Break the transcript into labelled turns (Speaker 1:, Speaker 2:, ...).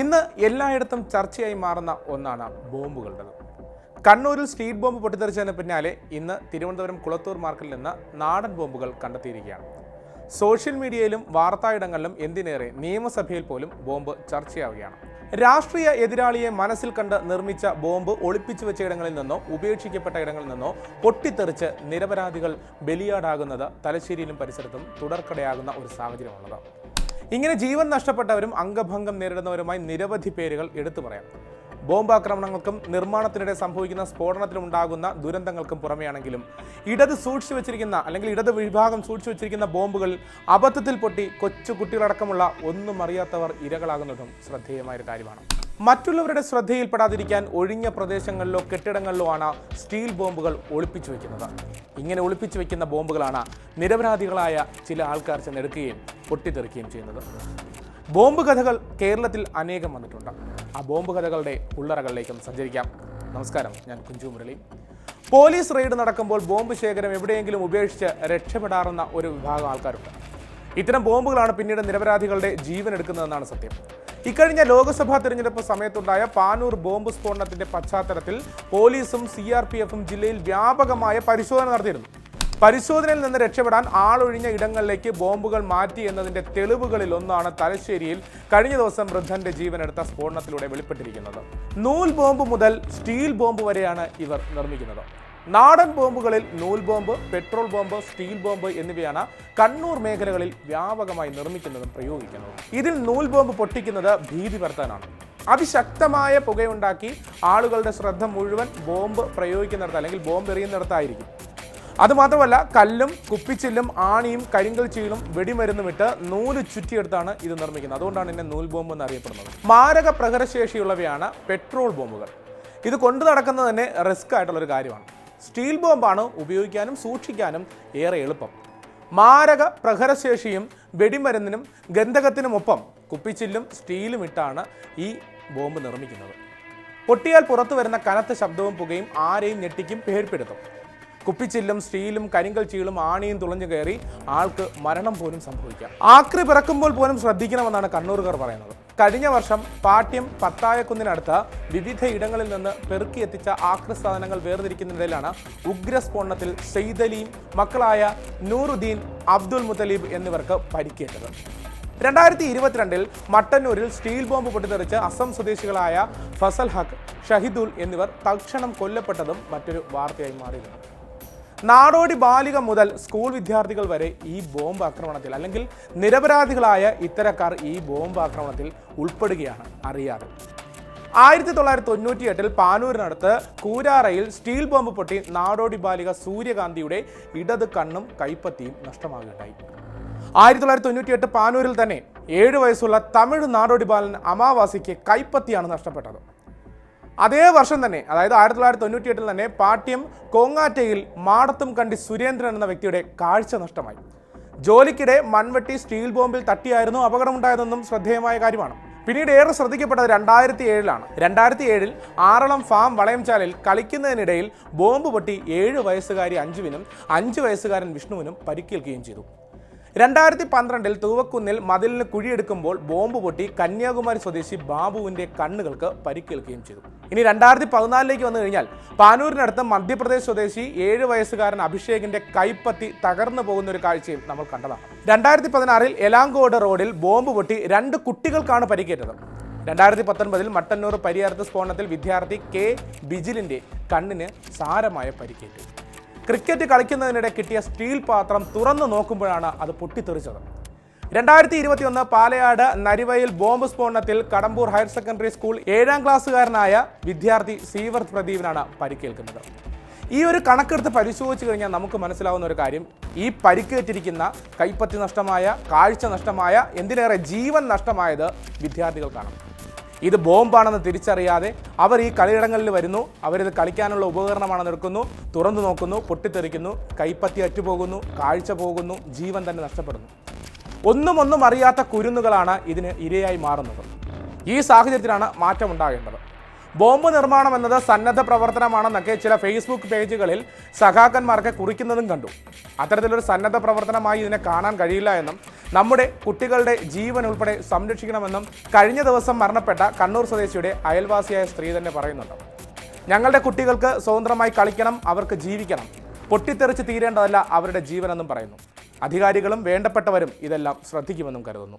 Speaker 1: ഇന്ന് എല്ലായിടത്തും ചർച്ചയായി മാറുന്ന ഒന്നാണ് ബോംബുകളുടേത്. കണ്ണൂരിൽ സ്ട്രീറ്റ് ബോംബ് പൊട്ടിത്തെറിച്ചതിന് പിന്നാലെ ഇന്ന് തിരുവനന്തപുരം കുളത്തൂർ മാർക്കിൽ നിന്ന് നാടൻ ബോംബുകൾ കണ്ടെത്തിയിരിക്കുകയാണ്. സോഷ്യൽ മീഡിയയിലും വാർത്തായിടങ്ങളിലും എന്തിനേറെ നിയമസഭയിൽ പോലും ബോംബ് ചർച്ചയാവുകയാണ്. രാഷ്ട്രീയ എതിരാളിയെ മനസ്സിൽ കണ്ട് നിർമ്മിച്ച ബോംബ് ഒളിപ്പിച്ചു വെച്ച ഇടങ്ങളിൽ നിന്നോ ഉപേക്ഷിക്കപ്പെട്ട ഇടങ്ങളിൽ നിന്നോ പൊട്ടിത്തെറിച്ച് നിരപരാധികൾ ബലിയാടാകുന്നത് തലശ്ശേരിയിലും പരിസരത്തും തുടർക്കടയാകുന്ന ഒരു സാഹചര്യമുള്ളത് ഇങ്ങനെ ജീവൻ നഷ്ടപ്പെട്ടവരും അംഗഭംഗം നേരിടുന്നവരുമായി നിരവധി പേരുകൾ എടുത്തു പറയാം. ബോംബാക്രമണങ്ങൾക്കും നിർമ്മാണത്തിനിടെ സംഭവിക്കുന്ന സ്ഫോടനത്തിലും ഉണ്ടാകുന്ന ദുരന്തങ്ങൾക്കും പുറമെയാണെങ്കിലും ഇടത് സൂക്ഷിച്ചു വെച്ചിരിക്കുന്ന അല്ലെങ്കിൽ ഇടത് വിഭാഗം സൂക്ഷിച്ചു വെച്ചിരിക്കുന്ന ബോംബുകൾ അബദ്ധത്തിൽ പൊട്ടി കൊച്ചു കുട്ടികളടക്കമുള്ള ഒന്നും അറിയാത്തവർ ഇരകളാകുന്നതും ശ്രദ്ധേയമായ ഒരു കാര്യമാണ്. മറ്റുള്ളവരുടെ ശ്രദ്ധയിൽപ്പെടാതിരിക്കാൻ ഒഴിഞ്ഞ പ്രദേശങ്ങളിലോ കെട്ടിടങ്ങളിലോ ആണ് സ്റ്റീൽ ബോംബുകൾ ഒളിപ്പിച്ചു വെക്കുന്നത്. ഇങ്ങനെ ഒളിപ്പിച്ചു വെക്കുന്ന ബോംബുകളാണ് നിരപരാധികളായ ചില ആൾക്കാർ ചെന്നെടുക്കുകയും പൊട്ടിത്തെറിക്കുകയും ചെയ്യുന്നത്. ബോംബ് കഥകൾ കേരളത്തിൽ അനേകം വന്നിട്ടുണ്ട്. ആ ബോംബ് കഥകളുടെ ഉള്ളറകളിലേക്കും സഞ്ചരിക്കാം. നമസ്കാരം ഞാൻ കുഞ്ചു മുരളി. പോലീസ് റെയ്ഡ് നടക്കുമ്പോൾ ബോംബ് ശേഖരം എവിടെയെങ്കിലും ഉപേക്ഷിച്ച് രക്ഷപ്പെടാറുന്ന ഒരു വിഭാഗം ആൾക്കാരുണ്ട്. ഇത്തരം ബോംബുകളാണ് പിന്നീട് നിരപരാധികളുടെ ജീവൻ എടുക്കുന്നതെന്നാണ് സത്യം. ഇക്കഴിഞ്ഞ ലോക്സഭാ തെരഞ്ഞെടുപ്പ് സമയത്തുണ്ടായ പാനൂർ ബോംബ് സ്ഫോടനത്തിന്റെ പശ്ചാത്തലത്തിൽ പോലീസും സി ജില്ലയിൽ വ്യാപകമായ പരിശോധന നടത്തിയിരുന്നു. പരിശോധനയിൽ നിന്ന് രക്ഷപ്പെടാൻ ആളൊഴിഞ്ഞ ഇടങ്ങളിലേക്ക് ബോംബുകൾ മാറ്റി എന്നതിന്റെ തെളിവുകളിൽ ഒന്നാണ് തലശ്ശേരിയിൽ കഴിഞ്ഞ ദിവസം വൃദ്ധന്റെ ജീവനെടുത്ത സ്ഫോടനത്തിലൂടെ വെളിപ്പെട്ടിരിക്കുന്നത്. നൂൽ ബോംബ് മുതൽ സ്റ്റീൽ ബോംബ് വരെയാണ് ഇവർ നിർമ്മിക്കുന്നത്. നാടൻ ബോംബുകളിൽ നൂൽ bomb petrol bomb steel bomb എന്നിവയാണ് കണ്ണൂർ മേഖലകളിൽ വ്യാപകമായി നിർമ്മിക്കുന്നതും പ്രയോഗിക്കുന്നതും. ഇതിൽ നൂൽ ബോംബ് പൊട്ടിക്കുന്നത് ഭീതി പരത്താനാണ്. അതിശക്തമായ പുകയുണ്ടാക്കി ആളുകളുടെ ശ്രദ്ധ മുഴുവൻ ബോംബ് പ്രയോഗിക്കുന്നിടത്ത് അല്ലെങ്കിൽ ബോംബ് എറിയുന്നിടത്തായിരിക്കും അതുമാത്രമല്ല കല്ലും കുപ്പിച്ചില്ലും ആണിയും കരിങ്കൽ ചീളും വെടിമരുന്നും ഇട്ട് നൂൽ ചുറ്റിയെടുത്താണ് ഇത് നിർമ്മിക്കുന്നത്. അതുകൊണ്ടാണ് ഇതിനെ നൂൽ ബോംബ് എന്ന് അറിയപ്പെടുന്നത്. മാരക പ്രഹരശേഷിയുള്ളവയാണ് പെട്രോൾ ബോംബുകൾ. ഇത് കൊണ്ടു നടക്കുന്നത് തന്നെ റിസ്ക് ആയിട്ടുള്ള ഒരു കാര്യമാണ്. സ്റ്റീൽ ബോംബാണ് ഉപയോഗിക്കാനും സൂക്ഷിക്കാനും ഏറെ എളുപ്പം. മാരക പ്രഹരശേഷിയും വെടിമരുന്നിനും ഗന്ധകത്തിനുമൊപ്പം കുപ്പിച്ചില്ലും സ്റ്റീലും ഇട്ടാണ് ഈ ബോംബ് നിർമ്മിക്കുന്നത്. പൊട്ടിയാൽ പുറത്തു വരുന്ന കനത്ത ശബ്ദവും പുകയും ആരെയും ഞെട്ടിക്കും പേർപ്പെടുത്തും കുപ്പിച്ചില്ലും സ്റ്റീലും കരിങ്കൽ ചീളും ആണിയും തുളഞ്ഞു കയറി ആൾക്ക് മരണം പോലും സംഭവിക്കാം. ആക്രി പിറക്കുമ്പോൾ പോലും ശ്രദ്ധിക്കണമെന്നാണ് കണ്ണൂരുകാർ പറയുന്നത്. കഴിഞ്ഞ വർഷം പാട്യം പത്തായക്കുന്നിനടുത്ത് വിവിധ ഇടങ്ങളിൽ നിന്ന് പെറുക്കിയെത്തിച്ച ആക്രി സാധനങ്ങൾ വേർതിരിക്കുന്നതിലാണ് ഉഗ്രസ്ഫോടനത്തിൽ സെയ്ദലിയും മക്കളായ നൂറുദ്ദീൻ അബ്ദുൽ മുത്തലീബ് എന്നിവർക്ക് പരിക്കേറ്റത്. രണ്ടായിരത്തി ഇരുപത്തിരണ്ടിൽ മട്ടന്നൂരിൽ സ്റ്റീൽ ബോംബ് പൊട്ടിത്തെറിച്ച് അസം സ്വദേശികളായ ഫസൽ ഹക്ക് ഷഹിദുൽ എന്നിവർ തൽക്ഷണം കൊല്ലപ്പെട്ടതും മറ്റൊരു വാർത്തയായി മാറിയിരുന്നു. നാടോടി ബാലിക മുതൽ സ്കൂൾ വിദ്യാർത്ഥികൾ വരെ ഈ ബോംബ് ആക്രമണത്തിൽ അല്ലെങ്കിൽ നിരപരാധികളായ ഇത്തരക്കാർ ഈ ബോംബ് ആക്രമണത്തിൽ ഉൾപ്പെടുകയാണ് അറിയാതെ ആയിരത്തി തൊള്ളായിരത്തി തൊണ്ണൂറ്റി എട്ടിൽ പാനൂരിനടുത്ത് കൂരാറയിൽ സ്റ്റീൽ ബോംബ് പൊട്ടി നാടോടി ബാലിക സൂര്യകാന്തിയുടെ ഇടത് കണ്ണും കൈപ്പത്തിയും നഷ്ടമാകുകയുണ്ടായി. ആയിരത്തി തൊള്ളായിരത്തി തൊണ്ണൂറ്റി എട്ട് പാനൂരിൽ തന്നെ ഏഴ് വയസ്സുള്ള തമിഴ് നാടോടി ബാലൻ അമാവാസിക്ക് കൈപ്പത്തിയാണ് നഷ്ടപ്പെട്ടത്. അതേ വർഷം തന്നെ അതായത് ആയിരത്തി തൊള്ളായിരത്തി തൊണ്ണൂറ്റി എട്ടിൽ തന്നെ പാട്യം കോങ്ങാറ്റയിൽ മാടത്തും കണ്ടി സുരേന്ദ്രൻ എന്ന വ്യക്തിയുടെ കാഴ്ച നഷ്ടമായി. ജോലിക്കിടെ മൺവെട്ടി സ്റ്റീൽ ബോംബിൽ തട്ടിയായിരുന്നു അപകടമുണ്ടായതെന്നും ശ്രദ്ധേയമായ കാര്യമാണ്. പിന്നീട് ഏറെ ശ്രദ്ധിക്കപ്പെട്ടത് രണ്ടായിരത്തി ഏഴിലാണ് രണ്ടായിരത്തി ഏഴിൽ ആറളം ഫാം വളയംചാലിൽ കളിക്കുന്നതിനിടയിൽ ബോംബ് പൊട്ടി ഏഴ് വയസ്സുകാരി അഞ്ജുവിനും അഞ്ച് വയസ്സുകാരൻ വിഷ്ണുവിനും പരിക്കേൽക്കുകയും ചെയ്തു. രണ്ടായിരത്തി പന്ത്രണ്ടിൽ തൂവക്കുന്നിൽ മതിലിന് കുഴിയെടുക്കുമ്പോൾ ബോംബ് പൊട്ടി കന്യാകുമാരി സ്വദേശി ബാബുവിന്റെ കണ്ണുകൾക്ക് പരിക്കേൽക്കുകയും ചെയ്തു. ഇനി രണ്ടായിരത്തി പതിനാലിലേക്ക് വന്നു കഴിഞ്ഞാൽ പാനൂരിനടുത്ത് മധ്യപ്രദേശ് സ്വദേശി ഏഴ് വയസ്സുകാരൻ അഭിഷേകിന്റെ കൈപ്പത്തി തകർന്നു പോകുന്ന ഒരു കാഴ്ചയും നമ്മൾ കണ്ടതാണ്. രണ്ടായിരത്തി പതിനാറിൽ എലാങ്കോട് റോഡിൽ ബോംബ് പൊട്ടി രണ്ട് കുട്ടികൾക്കാണ് പരിക്കേറ്റത്. രണ്ടായിരത്തി പത്തൊൻപതിൽ മട്ടന്നൂർ പരിയാരത്ത് സ്ഫോടനത്തിൽ വിദ്യാർത്ഥി കെ ബിജിലിന്റെ കണ്ണിന് സാരമായ പരിക്കേറ്റു. ക്രിക്കറ്റ് കളിക്കുന്നതിനിടെ കിട്ടിയ സ്റ്റീൽ പാത്രം തുറന്നു നോക്കുമ്പോഴാണ് അത് പൊട്ടിത്തെറിച്ചത്. രണ്ടായിരത്തി ഇരുപത്തിയൊന്ന് പാലയാട് നരിവയിൽ ബോംബ് സ്ഫോടനത്തിൽ കടമ്പൂർ ഹയർ സെക്കൻഡറി സ്കൂൾ ഏഴാം ക്ലാസ്സുകാരനായ വിദ്യാർത്ഥി സീവർത്ത് പ്രദീപിനാണ് പരിക്കേൽക്കുന്നത്. ഈ ഒരു കണക്കെടുത്ത് പരിശോധിച്ച് കഴിഞ്ഞാൽ നമുക്ക് മനസ്സിലാവുന്ന ഒരു കാര്യം. ഈ പരിക്കേറ്റിരിക്കുന്ന കൈപ്പത്തി നഷ്ടമായ കാഴ്ച നഷ്ടമായ എന്തിനേറെ ജീവൻ നഷ്ടമായത് വിദ്യാർത്ഥികൾക്കാണ്. ഇത് ബോംബാണെന്ന് തിരിച്ചറിയാതെ അവർ ഈ കളിയിടങ്ങളിൽ വരുന്നു. അവരിത് കളിക്കാനുള്ള ഉപകരണമാണെന്ന് എടുക്കുന്നു. തുറന്നു നോക്കുന്നു പൊട്ടിത്തെറിക്കുന്നു. കൈപ്പത്തി അറ്റുപോകുന്നു കാഴ്ച പോകുന്നു ജീവൻ തന്നെ നഷ്ടപ്പെടുന്നു. ഒന്നും ഒന്നും അറിയാത്ത കുരുന്നുകളാണ് ഇതിന് ഇരയായി മാറുന്നത്. ഈ സാഹചര്യത്തിലാണ് മാറ്റം ഉണ്ടാകേണ്ടത് ബോംബ് നിർമ്മാണം എന്നത് സന്നദ്ധ പ്രവർത്തനമാണെന്നൊക്കെ ചില ഫേസ്ബുക്ക് പേജുകളിൽ സഖാക്കന്മാർക്ക് കുറിക്കുന്നതും കണ്ടു. അത്തരത്തിലൊരു സന്നദ്ധ പ്രവർത്തനമായി ഇതിനെ കാണാൻ കഴിയില്ല എന്നും നമ്മുടെ കുട്ടികളുടെ ജീവൻ ഉൾപ്പെടെ സംരക്ഷിക്കണമെന്നും കഴിഞ്ഞ ദിവസം മരണപ്പെട്ട കണ്ണൂർ സ്വദേശിയുടെ അയൽവാസിയായ സ്ത്രീ തന്നെ പറയുന്നുണ്ട്. ഞങ്ങളുടെ കുട്ടികൾക്ക് സ്വതന്ത്രമായി കളിക്കണം അവർക്ക് ജീവിക്കണം. പൊട്ടിത്തെറിച്ച് തീരേണ്ടതല്ല അവരുടെ ജീവനെന്നും പറയുന്നു. അധികാരികളും വേണ്ടപ്പെട്ടവരും ഇതെല്ലാം ശ്രദ്ധിക്കുമെന്നും കരുതുന്നു